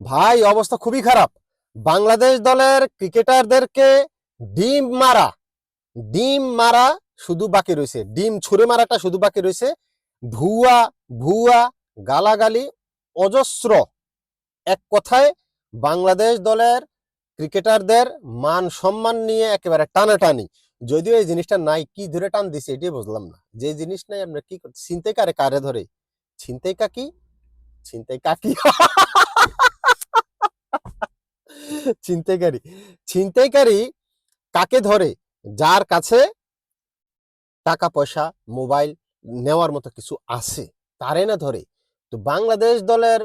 ভাই, অবস্থা খুবই খারাপ। বাংলাদেশ দলের ক্রিকেটারদেরকে ডিম মারা ডিম মারা শুধু বাকি রয়েছে। ডিম ছুঁড়ে মারাটা শুধু বাকি রয়েছে। ভুয়া ভুয়া, গালাগালি, অজস্র। এক কথায়, বাংলাদেশ দলের ক্রিকেটারদের মান সম্মান নিয়ে একেবারে টানাটানি। যদিও এই জিনিসটা নাই কি ধরে টান দিছে, এটাই বুঝলাম না। যে জিনিস নাই, আমরা কি ছিনতাই কারে কারে ধরে? ছিনতাই কাকি ছিনতাই কাকি ছিনতাইকারী। ছিনতাইকারী কাকে ধরে? যার কাছে টাকা, পয়সা, মোবাইল নেওয়ার মতো কিছু আছে, তারে না ধরে। তো বাংলাদেশ দলের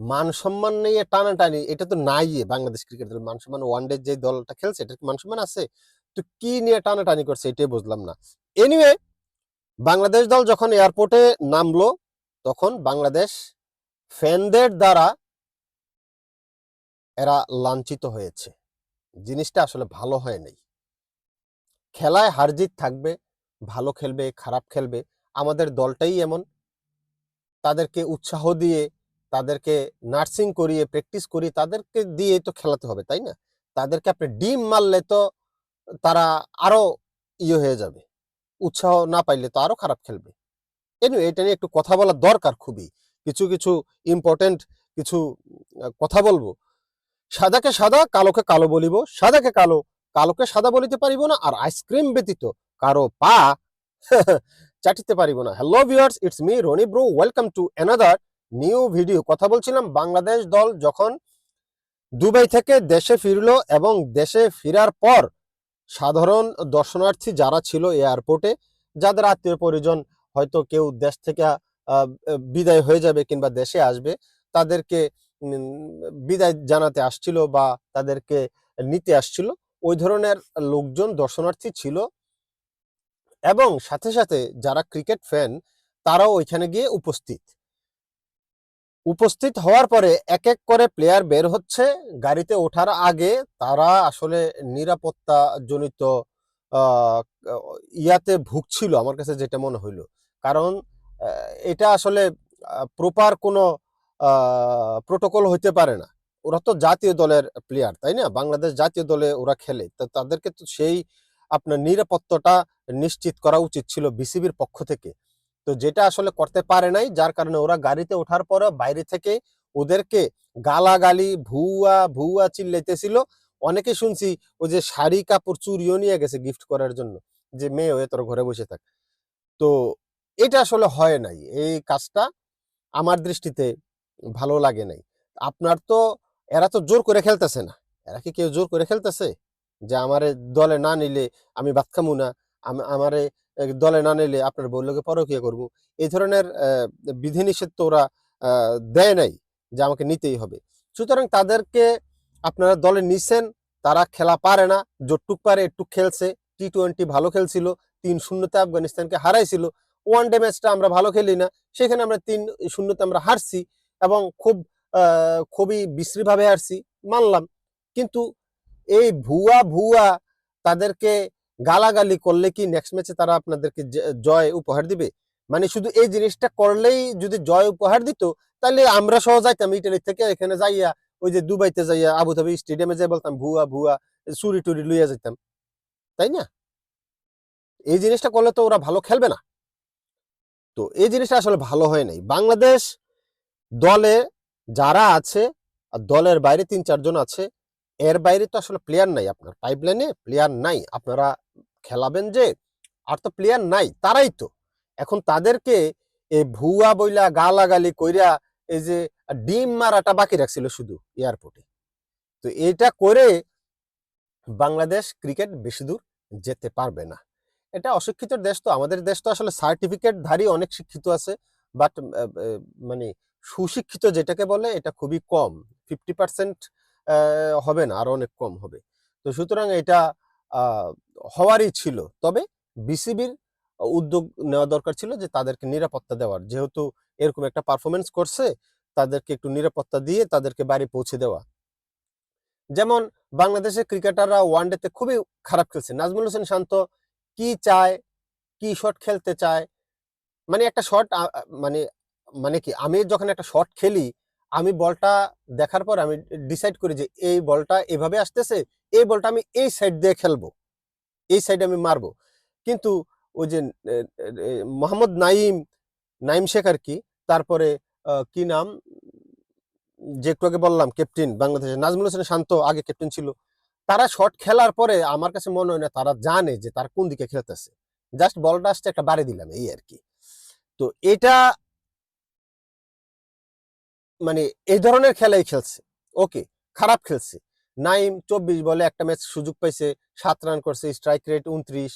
মান সম্মান নিয়ে টানাটানি, এটা তো নাই বাংলাদেশ ক্রিকেট দলের মান সম্মান ওয়ানডে যে দলটা খেলছে এটা মান সম্মান আছে? তো কি নিয়ে টানাটানি করছে, এটাই বুঝলাম না। এনিওয়ে বাংলাদেশ দল যখন এয়ারপোর্টে নামলো, তখন বাংলাদেশ ফ্যানদের দ্বারা এরা লাঞ্ছিত হয়েছে। জিনিসটা আসলে ভালো হয় নাই। খেলায় হারজিত থাকবে, ভালো খেলবে, খারাপ খেলবে, আমাদের দলটাই এমন। তাদেরকে উৎসাহ দিয়ে, তাদেরকে নার্সিং করিয়ে প্র্যাকটিস করিয়ে, তাদেরকে দিয়ে তো খেলাতে হবে, তাই না? তাদেরকে আপনি ডিম মারলে তো তারা আরও ইয়ে হয়ে যাবে। উৎসাহ না পাইলে তো আরও খারাপ খেলবে। এনিওয়ে এটা নিয়ে একটু কথা বলা দরকার খুবই। কিছু কিছু ইম্পর্টেন্ট কিছু কথা বলব। সাদাকে সাদা, কালোকে কালো বলিব। সাদাকে কালো, কালোকে সাদা বলিতে পারিব না, আর আইসক্রিম ব্যতীত কারও পা চাটিতে পারিব না। Hello viewers it's me Rony bro welcome to another new video কথা বলছিলাম, বাংলাদেশ দল যখন দুবাই থেকে দেশে ফিরল এবং দেশে ফেরার পর সাধারণ দর্শনার্থী যারা ছিল এয়ারপোর্টে যাদের আত্মীয় পরিজন হয়তো কেউ দেশ থেকে বিদায় হয়ে যাবে কিংবা দেশে আসবে, তাদেরকে বিদায় জানাতে আসছিল বা তাদেরকে নিতে আসছিল, ওই ধরনের লোকজন দর্শনার্থী ছিল এবং সাথে সাথে যারা ক্রিকেট ফ্যান, তারাও ওইখানে গিয়ে উপস্থিত। উপস্থিত হওয়ার পরে এক এক করে প্লেয়ার বের হচ্ছে, গাড়িতে ওঠার আগে তারা আসলে নিরাপত্তা জনিত ইয়াতে ভুগছিল আমার কাছে যেটা মনে হইল। কারণ এটা আসলে প্রপার কোনো প্রোটোকল হইতে পারে না। ওরা তো জাতীয় দলের প্লেয়ার তাই না? বাংলাদেশ জাতীয় দলে ওরা খেলে। তো তাদেরকে তো সেই আপনার নিরাপত্তাটা নিশ্চিত করা উচিত ছিল বিসিবির পক্ষ থেকে। তো যেটা আসলে করতে পারে নাই, যার কারণে ওরা গাড়িতে ওঠার পরে বাইরে থেকে ওদেরকে গালাগালি, ভুয়া ভুয়া চিল্লাইতেছিল। অনেকে শুনছি ওই যে শাড়ি, কাপড় চুরিও নিয়ে গেছে গিফট করার জন্য। যে মেয়ে হয়ে তোর ঘরে বসে থাক। তো এটা আসলে হয় নাই। এই কাজটা আমার দৃষ্টিতে ভালো লাগে নাই। আপনার তো, এরা তো জোর করে খেলতেছে না। এরা কি কেউ জোর করে খেলতেছে? যে আমারে দলে না নিলে আমি ভাত খামু না, আম- আমারে দলে না নিলে আপনার বললোকে পরকিয়া করব। এই ধরনের বিধিনিষেধ তো ওরা দেয় নাই যে আমাকে নিতেই হবে। সুতরাং তাদেরকে আপনারা দলে নিছেন, তারা খেলা পারে না, যতটুক পারে একটু খেলছে। টি টোয়েন্টি ভালো খেলছিল তিন শূন্যতে আফগানিস্তানকে হারাইছিল। ওয়ান ডে ম্যাচটা আমরা ভালো খেলি না, সেখানে আমরা তিন শূন্যতে আমরা হারছি। এবং খুব খুবই বিশ্রীভাবে হারছি মানলাম। কিন্তু এই ভুয়া ভুয়া তাদেরকে গালাগালি করলে কি নেক্সট ম্যাচে তারা আপনাদেরকে জয় উপহার দিবে? মানে শুধু এই জিনিসটা করলেই যদি জয় উপহার দিত, তাহলে আমরা সহ যাইতাম ইটালি থেকে, এখানে যাইয়া ওই যে দুবাইতে যাইয়া আবুধাবি স্টেডিয়ামে যাই বলতাম, ভুয়া ভুয়া চুরি টুরি লইয়া যেতাম তাই না? এই জিনিসটা করলে তো ওরা ভালো খেলবে না। তো এই জিনিসটা আসলে ভালো হয় নাই। বাংলাদেশ দলে যারা আছে, আর দলের বাইরে তিন চারজন আছে, এর বাইরে তো আসলে প্লেয়ার নাই আপনার। পাইপলাইনে প্লেয়ার নাই। আপনারা খেলাবেন যে, আর তো প্লেয়ার নাই, তারাই তো। এখন তাদেরকে এই ভুয়া বইলা গালাগালি কইরা এই যে ডিম মারাটা বাকি রাখছিল শুধু এয়ারপোর্টে তো এটা করে বাংলাদেশ ক্রিকেট বেশি দূর যেতে পারবে না। এটা অশিক্ষিত দেশ তো, আমাদের দেশ তো আসলে সার্টিফিকেট ধারী অনেক শিক্ষিত আছে বাট মানে সুশিক্ষিত যেটাকে বলে, এটা খুবই কম। ফিফটি পার্সেন্ট হবে না, আরও অনেক কম হবে। তো সুতরাং এটা হওয়ারই ছিল। তবে বিসিবির উদ্যোগ নেওয়া দরকার ছিল যে তাদেরকে নিরাপত্তা দেওয়ার। যেহেতু এরকম একটা পারফরমেন্স করছে, তাদেরকে একটু নিরাপত্তা দিয়ে তাদেরকে বাড়ি পৌঁছে দেওয়া। যেমন বাংলাদেশের ক্রিকেটাররা ওয়ানডেতে খুবই খারাপ খেলছে। নাজমুল হোসেন শান্ত কি চায়, কি শট খেলতে চায়? মানে একটা শট মানে মানে কি, আমি যখন একটা শট খেলি, আমি বলটা দেখার পর আমি ডিসাইড করি যে এই বলটা এভাবে আসতেছে, এই বলটা আমি এই সাইড দিয়ে খেলব, এই সাইডে আমি মারবো। কিন্তু ওই যে মোহাম্মদ নাইম নাইম শেখ আর কি, তারপরে কি নাম? যে একটু আগে বললাম ক্যাপ্টেন বাংলাদেশের নাজমুল হোসেন শান্ত, আগে ক্যাপ্টেন ছিল। তারা শট খেলার পরে আমার কাছে মনে হয় না, তারা জানে যে তারা কোন দিকে খেলতেছে। জাস্ট বলটা আসছে একটা বাড়ি দিলাম, এই আর কি। তো এটা মানে এই ধরনের খেলাই খেলছে। ওকে খারাপ খেলছে। নাইম চব্বিশ বলে একটা ম্যাচ সুযোগ পাইছে, সাত রান করছে স্ট্রাইক রেট উনত্রিশ।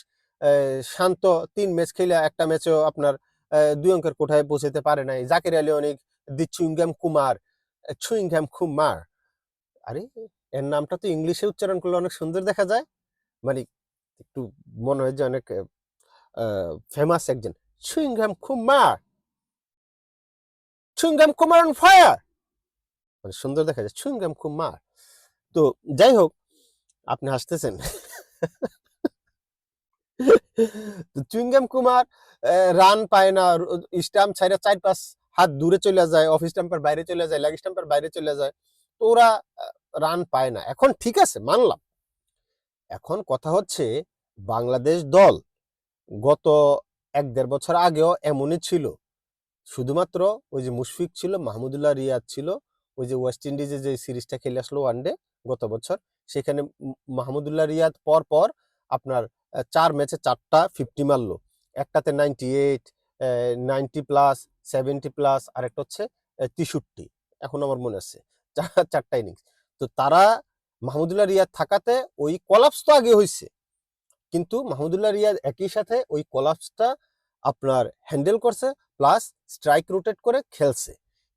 শান্ত তিন ম্যাচ খেলে একটা ম্যাচও আপনার দুই অঙ্কের কোঠায় পৌঁছাতে পারে নাই। জাকির আলী অনেক, the chewing gum Kumar chewing gum Kumar. আরে, এর নামটা তো ইংলিশে উচ্চারণ করলে অনেক সুন্দর দেখা যায়। মানে একটু মনে হয় যে অনেক ফেমাস একজন। Chewing gum Kumar! Chewing gum Kumar on fire মানে সুন্দর দেখা যায় চুইংগাম কুমার তো যাই হোক, আপনি হাসতেছেন। চুইংগাম কুমার রান পায় না স্টাম্প ছাইরা চার পাঁচ হাত দূরে চলে যায় অফ স্টাম্পের বাইরে চলে যায় লেগ স্টাম্পের বাইরে চলে যায়। তো ওরা রান পায় না। এখন ঠিক আছে, মানলাম। এখন কথা হচ্ছে, বাংলাদেশ দল গত এক দেড় বছর আগেও এমনই ছিল। শুধুমাত্র ওই যে মুশফিক ছিল, মাহমুদুল্লাহ রিয়াদ ছিল, ওই যে ওয়েস্ট ইন্ডিজে যে সিরিজটা খেলে আসলো ওয়ানডে গত বছর, সেখানে মাহমুদুল্লাহ রিয়াদ পর পর আপনার চার ম্যাচে চারটা ফিফটি মারলো। একটাতে ninety eight ninety plus seventy plus আর একটা হচ্ছে তেষট্টি। এখন আমার মনে আছে চারটা ইনিংস তো তারা মাহমুদুল্লাহ রিয়াদ থাকাতে ওই কলাপস তো আগে হয়েছে কিন্তু মাহমুদুল্লাহ রিয়াদ একই সাথে ওই কলাপসটা আপনার হ্যান্ডেল করছে প্লাস স্ট্রাইক রোটেট করে খেলছে।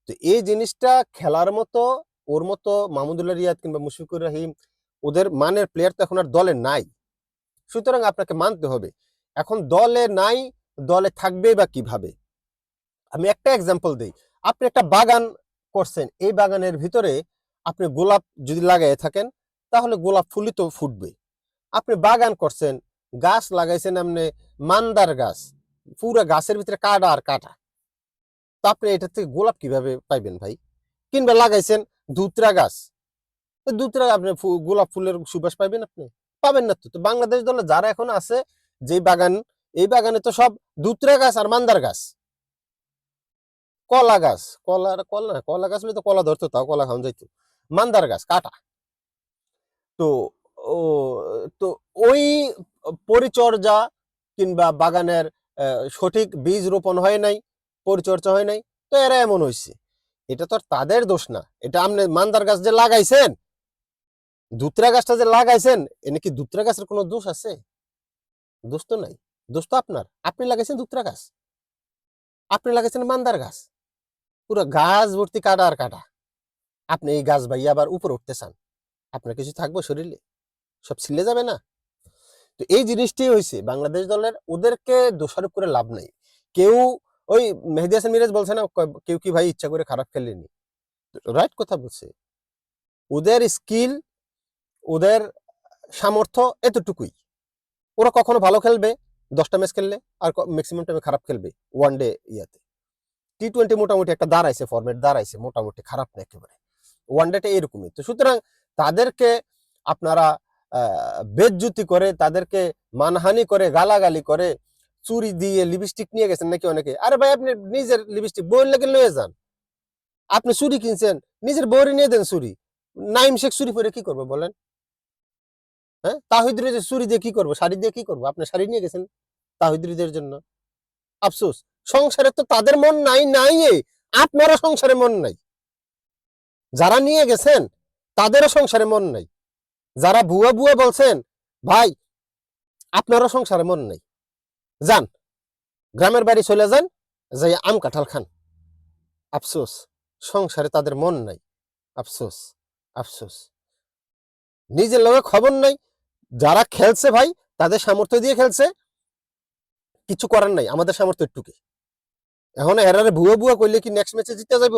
তো এই জিনিসটা খেলার মতো, ওর মতো মাহমুদুল্লাহ রিয়াদ কিংবা মুশফিকুর রহিম, ওদের মানের প্লেয়ার তো এখন আর দলে নাই। সুতরাং আপনাকে মানতে হবে, এখন দলে নাই, দলে থাকবে বা কীভাবে? আমি একটা এক্সাম্পল দিই, আপনি একটা বাগান করছেন, এই বাগানের ভিতরে আপনি গোলাপ যদি লাগাই থাকেন, তাহলে গোলাপ ফুলই তো ফুটবে আপনি বাগান করছেন, গাছ লাগাইছেন আপনি, মান্দার গাছ পুরো গাছের ভিতরে কাটা আর কাটা। তো আপনি এটা থেকে গোলাপ কীভাবে পাইবেন ভাই? কিংবা লাগাইছেন ধুতরা গাছ। তো ধুতরা আপনি গোলাপ ফুলের সুবাস পাইবেন আপনি? পাবেন না তো। বাংলাদেশ দলে যারা এখন আছে যে বাগান, এই বাগানে তো সব ধুতরা গাছ আর মান্দার গাছ। কলা গাছ, কলা কলা কলা গাছ হলে তো কলা ধরতো, তাও কলা খাওয়া যাইতো। মান্দার গাছ, কাটা। তো, ও, তো ওই পরিচর্যা কিংবা বাগানের সঠিক বীজ রোপণ হয় নাই, পরিচর্যা হয় নাই, তো এরা এমন হয়েছে এটা তো তাদের দোষ না। এটা আপনি মান্দার গাছ যে লাগাইছেন দুতরা গাছটা যে লাগাইছেন এনে কি দুতরা গাছের কোনো দোষ আছে? দোষ তো নাই। দোষ তো আপনার। আপনি লাগাইছেন দুতরা গাছ। আপনি লাগাইছেন মান্দার গাছ। পুরো গাছ ভর্তি কাটা আর কাটা। আপনি এই গাছ ভাই আবার উপরে উঠতে চান। আপনার কিছু থাকব শরীরে। সব ছিলে যাবে না? তো এই জিনিসটি হয়েছে বাংলাদেশ দলের ওদেরকে দোষারোপ করে লাভ নাই। কেউ ওই মেহেদি হাসান মিরাজ বলছে না কেউ কি ভাই ইচ্ছা করে খারাপ খেলেনি? রাইট কথা বলছে। ওদের স্কিল ওদের সামর্থ্য এতটুকুই। ওরা কখনো ভালো খেলবে, দশটা ম্যাচ খেললে, আর ম্যাক্সিমাম টাইমে খারাপ খেলবে ওয়ান ডে ইয়াতে। টি টোয়েন্টি মোটামুটি একটা দাঁড়াইছে ফরম্যাট দাঁড়াইছে, মোটামুটি খারাপ না একেবারে। ওয়ান ডেটা এরকমই। তো সুতরাং তাদেরকে আপনারা আহ, বেজ্জুতি করে তাদেরকে মানহানি করে গালাগালি করে চুরি দিয়ে লিপস্টিক নিয়ে গেছেন নাকি অনেকে? আরে ভাই আপনি নিজের লিপস্টিক বইয়ের লেগে লয়ে যান। আপনি চুরি কিনছেন নিজের বউরে নিয়ে দেন চুরি। নাইম শেখ চুরি করে কি করবে বলেন? হ্যাঁ? তাহিদুরে যে চুরি দিয়ে কি করব? শাড়ি দিয়ে কি করব? আপনি শাড়ি নিয়ে গেছেন তাহিদুরিদের জন্য। আফসোস। সংসারে তো তাদের মন নাই নাই আপনারও সংসারে মন নাই। যারা নিয়ে গেছেন তাদেরও সংসারে মন নাই। যারা বুয়া বুয়া বলছেন, ভাই, আপনারও সংসারে মন নাই। যান, গ্রামের বাড়ি চলে যান, যাই আম কাঁঠাল খান। আফসোস, সংসারে তাদের মন নাই। আফসোস আফসোস। নিজের লোকে খবর নাই, যারা খেলছে ভাই, তাদের সামর্থ্য দিয়ে খেলছে। কিছু করার নাই, আমাদের সামর্থ্য একটুকে। এখন এরারে ভুয়া ভুয়া করলে কি নেক্সট ম্যাচে জিতে যাব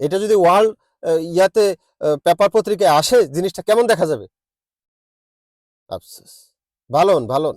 এটা যদি ওয়ার্ল্ড ইয়াতে পেপার পত্রিকায় আসে জিনিসটা কেমন দেখা যাবে আফসোস ভালো হন, ভালো।